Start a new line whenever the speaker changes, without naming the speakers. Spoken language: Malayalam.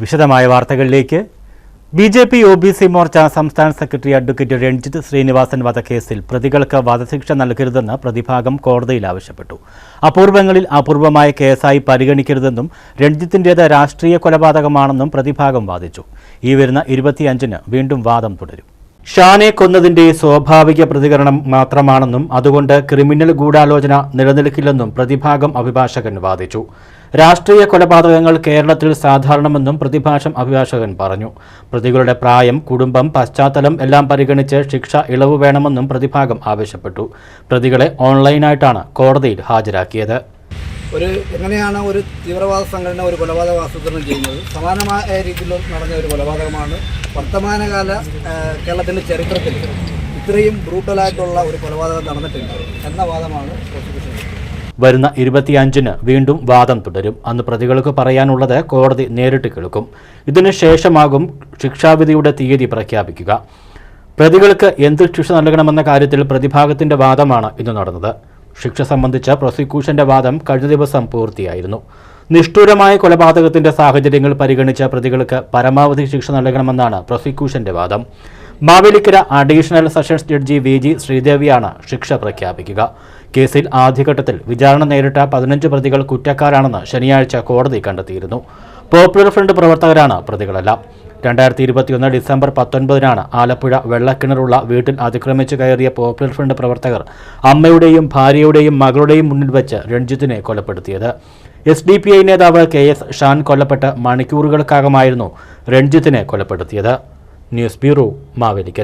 വിശദമായ വാർത്തകളിലേക്ക്. B J P O B C Morcha സംസ്ഥാന സെക്രട്ടറി അഡ്വക്കേറ്റ് രഞ്ജിത്ത് ശ്രീനിവാസൻ വധക്കേസിൽ പ്രതികൾക്ക് വധശിക്ഷ നൽകരുതെന്ന് പ്രതിഭാഗം കോടതിയിൽ ആവശ്യപ്പെട്ടു. അപൂർവങ്ങളിൽ അപൂർവമായ കേസായി പരിഗണിക്കരുതെന്നും രഞ്ജിത്തിന്റേത് രാഷ്ട്രീയ കൊലപാതകമാണെന്നും പ്രതിഭാഗം വാദിച്ചു. ഈ വരുന്ന ഇരുപത്തിയഞ്ചിന് വീണ്ടും വാദം തുടരും. ഷാനെ കൊന്നതിന്റെ സ്വാഭാവിക പ്രതികരണം മാത്രമാണെന്നും അതുകൊണ്ട് ക്രിമിനൽ ഗൂഢാലോചന നിലനിൽക്കില്ലെന്നും പ്രതിഭാഗം അഭിഭാഷകൻ വാദിച്ചു. രാഷ്ട്രീയ കൊലപാതകങ്ങൾ കേരളത്തിൽ സാധാരണമെന്നും പ്രതിഭാഷം അഭിഭാഷകൻ പറഞ്ഞു. പ്രതികളുടെ പ്രായം കുടുംബം പശ്ചാത്തലം എല്ലാം പരിഗണിച്ച് ശിക്ഷ ഇളവ് വേണമെന്നും പ്രതിഭാഗം ആവശ്യപ്പെട്ടു. പ്രതികളെ ഓൺലൈനായിട്ടാണ് കോടതിയിൽ ഹാജരാക്കിയത്.
ഒരു എങ്ങനെയാണ് ഒരു തീവ്രവാദ സംഘടന ഒരു കൊലപാതക ആസൂത്രണം ചെയ്യുന്നത്? സമാനമായ രീതിയിൽ നടന്ന ഒരു കൊലപാതകമാണ്. വർത്തമാനകാല കേരളത്തിന്റെ ചരിത്രത്തിൽ ഇത്രയും ബ്രൂട്ടലായിട്ടുള്ള ഒരു കൊലപാതകം നടന്നിട്ടുണ്ട് എന്ന വാദമാണ് പ്രോസിക്യൂഷൻ
വരുന്ന ഇരുപത്തിയഞ്ചിന് വീണ്ടും വാദം തുടരും. അന്ന് പ്രതികൾക്ക് പറയാനുള്ളത് കോടതി നേരിട്ട് കേൾക്കും. ഇതിനു ശേഷമാകും ശിക്ഷാവിധിയുടെ തീയതി പ്രഖ്യാപിക്കുക. പ്രതികൾക്ക് എന്ത് ശിക്ഷ നൽകണമെന്ന കാര്യത്തിൽ പ്രതിഭാഗത്തിന്റെ വാദമാണ് ഇന്ന് നടന്നത്. ശിക്ഷ സംബന്ധിച്ച പ്രോസിക്യൂഷന്റെ വാദം കഴിഞ്ഞ ദിവസം പൂർത്തിയായിരുന്നു. നിഷ്ഠൂരമായ കൊലപാതകത്തിന്റെ സാഹചര്യങ്ങൾ പരിഗണിച്ച പ്രതികൾക്ക് പരമാവധി ശിക്ഷ നൽകണമെന്നാണ് പ്രോസിക്യൂഷന്റെ വാദം. Mavelikkara additional sessions judge V G ശ്രീദേവിയാണ് ശിക്ഷ പ്രഖ്യാപിക്കുക. കേസിൽ ആദ്യഘട്ടത്തിൽ വിചാരണ നേരിട്ട പതിനഞ്ച് പ്രതികൾ കുറ്റക്കാരാണെന്ന് ശനിയാഴ്ച കോടതി കണ്ടെത്തിയിരുന്നു. പോപ്പുലർ ഫ്രണ്ട് പ്രവർത്തകരാണ് പ്രതികളെല്ലാം. രണ്ടായിരത്തി ഇരുപത്തിയൊന്ന് ഡിസംബർ പത്തൊൻപതിനാണ് ആലപ്പുഴ വെള്ളക്കിണറുള്ള വീട്ടിൽ അതിക്രമിച്ചു കയറിയ പോപ്പുലർ ഫ്രണ്ട് പ്രവർത്തകർ അമ്മയുടെയും ഭാര്യയുടെയും മകളുടെയും മുന്നിൽ വെച്ച് രഞ്ജിത്തിനെ കൊലപ്പെടുത്തിയത്. എസ് ഡി പി ഐ നേതാവ് കെ എസ് ഷാൻ കൊല്ലപ്പെട്ട് മണിക്കൂറുകൾക്കകമായിരുന്നു രഞ്ജിത്തിനെ കൊലപ്പെടുത്തിയത്. News bureau Maveli